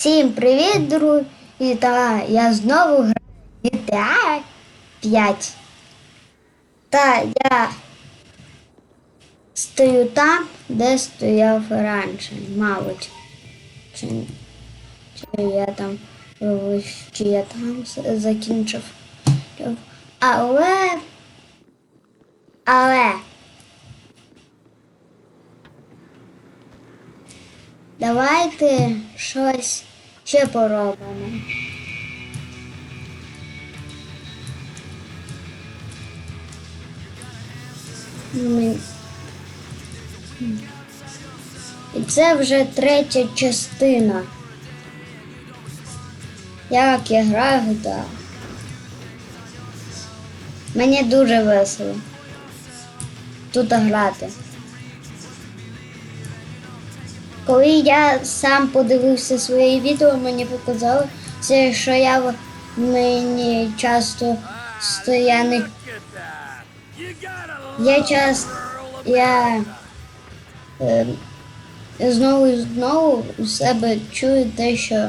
Всім привіт, друзі! Та я знову граю GTA 5. Та я стою там, де стояв раніше, мабуть. Чи, чи я там чи я там закінчив. Але. Але. Давайте щось ще поробимо. І це вже третя частина. Як я граю GTA. Мені дуже весело тут грати. Коли я сам подивився своє відео, мені показало, це, що я в- мені часто стояний. Я часто я е, знову і знову у себе чую те, що,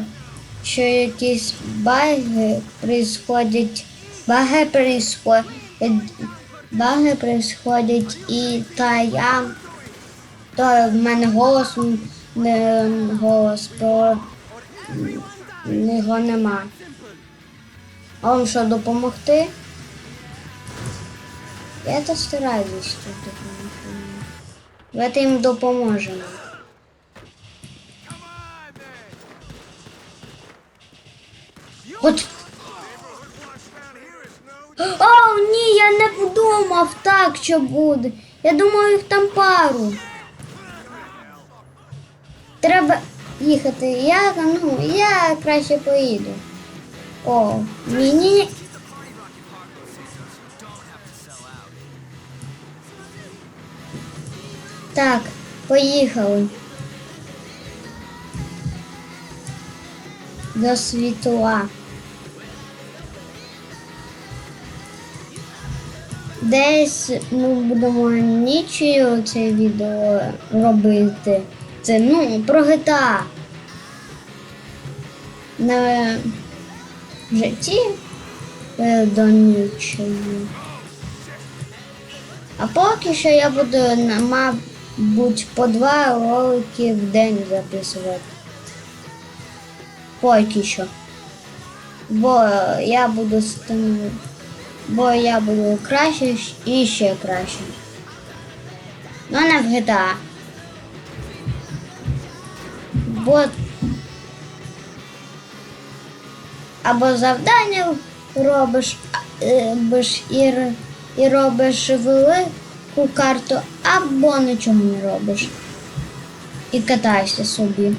що якісь баги происходять, баги происходять, баги происходять і та я то в мене голос не голос, м, його нема. А вам що допомогти? Я то стараюсь тут допомогти. Давайте їм допоможемо. От. О, ні, я не подумав так, що буде. Я думаю, їх там пару. Треба їхати. Я, ну, я краще поїду. О, ні, ні, ні. Так, поїхали. До світла. Десь ми будемо нічою це відео робити. Це ну про GTA. На житті е, до нічої. А поки що я буду, мабуть, по два ролики в день записувати. Поки що. Бо я буду бо я буду краще і ще краще. Ну не в GTA. Бо або завдання робиш, е, і, і робиш велику карту, або нічого не робиш. І катаєшся собі.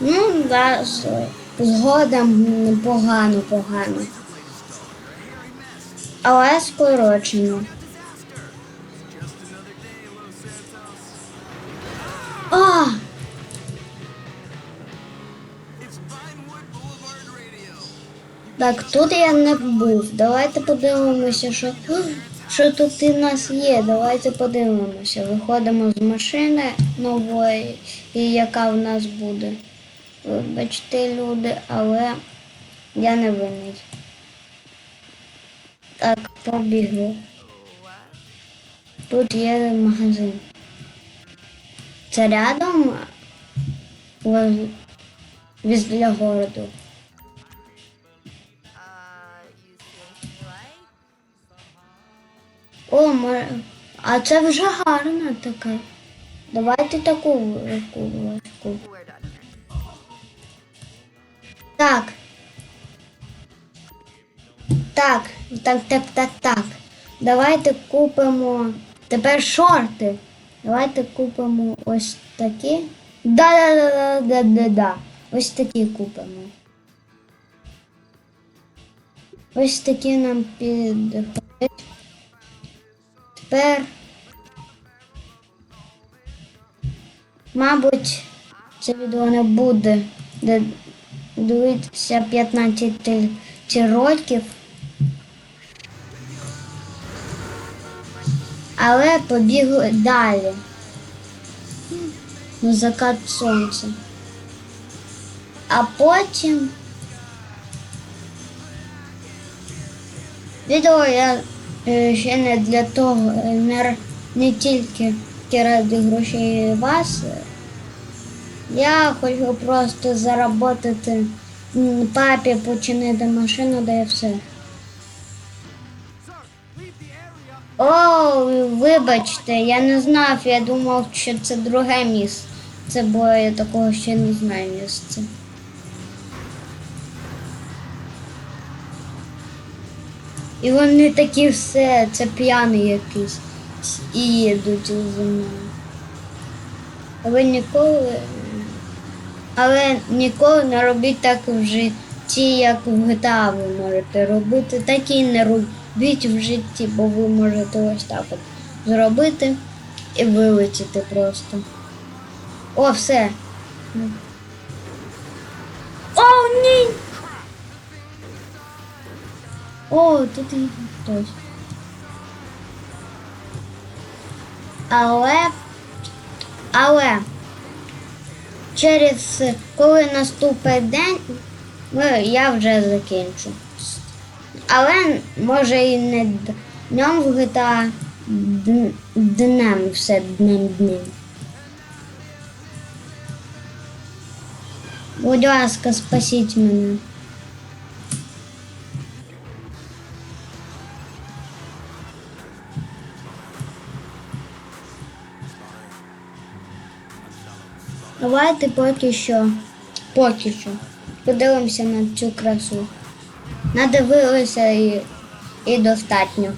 Ну, да, згодом непогано, погано. Але скорочено. А! Так, тут я не був. Давайте подивимося, що, що тут у нас є. Давайте подивимося. Виходимо з машини нової і яка в нас буде. Вибачте, люди, але я не винний. Так, побігли. Тут є магазин. Це рядом возле городу. О, а це вже гарна така. Давайте таку велику. Так. Так, так, так, так, так. Давайте купимо тепер шорти. Давайте купимо ось такі. Да-да-да-да-да-да. Ось такі купимо. Ось такі нам підходять. Тепер. Мабуть, це відео не буде дивитися 15 років. Але побігли далі. На закат сонця. А потім відео я е, ще не для того, е, не, не тільки ради грошей вас. Я хочу просто заработати папі починити машину, да і все. О, вибачте, я не знав, я думав, що це друге місце. Це бо я такого ще не знаю місця. І вони такі все, це п'яний якийсь. І їдуть за мною. Ви ніколи. Але ніколи не робіть так в житті, як в GTA ви можете робити. Так і не робіть в житті, бо ви можете ось так от зробити і вилетіти просто. О, все. О, ні! О, тут є хтось. Але, але через коли наступить день, я вже закінчу. Але може і не днем в GTA, днем все днем днем. Будь ласка, спасіть мене. Давайте поки що, поки що подивимося на цю красу. Надивилися і, і достатньо.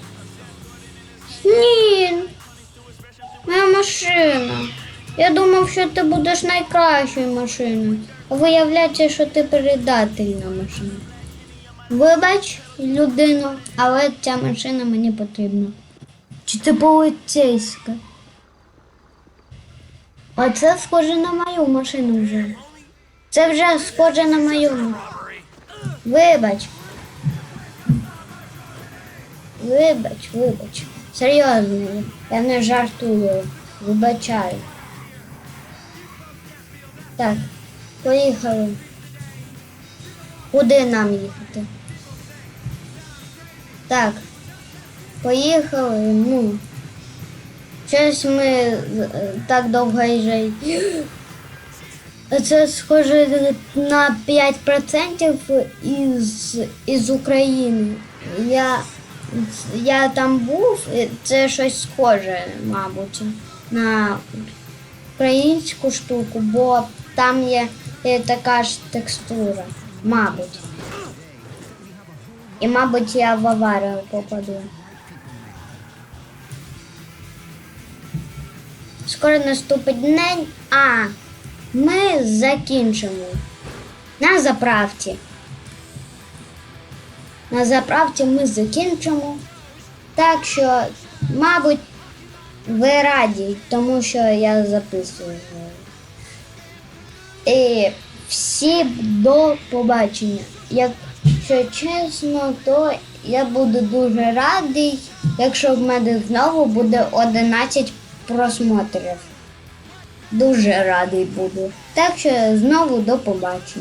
Ні, моя машина. Я думав, що ти будеш найкращою машиною. А виявляється, що ти передательна машина. Вибач, людину, але ця машина мені потрібна. Чи ти поліцейська? Оце схоже на мою машину вже. Це вже схоже на мою. Вибач. Вибач, вибач. Серйозно, я не жартую. Вибачаю. Так, поїхали. Куди нам їхати? Так. Поїхали, ну. Щось ми е, так довго їжджаємо. Це схоже на 5% із, із України. Я, я там був, і це щось схоже, мабуть, на українську штуку, бо там є, така ж текстура, мабуть. І, мабуть, я в аварію попаду. Скоро наступить день, а ми закінчимо на заправці. На заправці ми закінчимо. Так що, мабуть, ви раді, тому що я записую. І всі до побачення. Якщо чесно, то я буду дуже радий, якщо в мене знову буде 11 просмотрів. Дуже радий буду. Так що знову до побачення.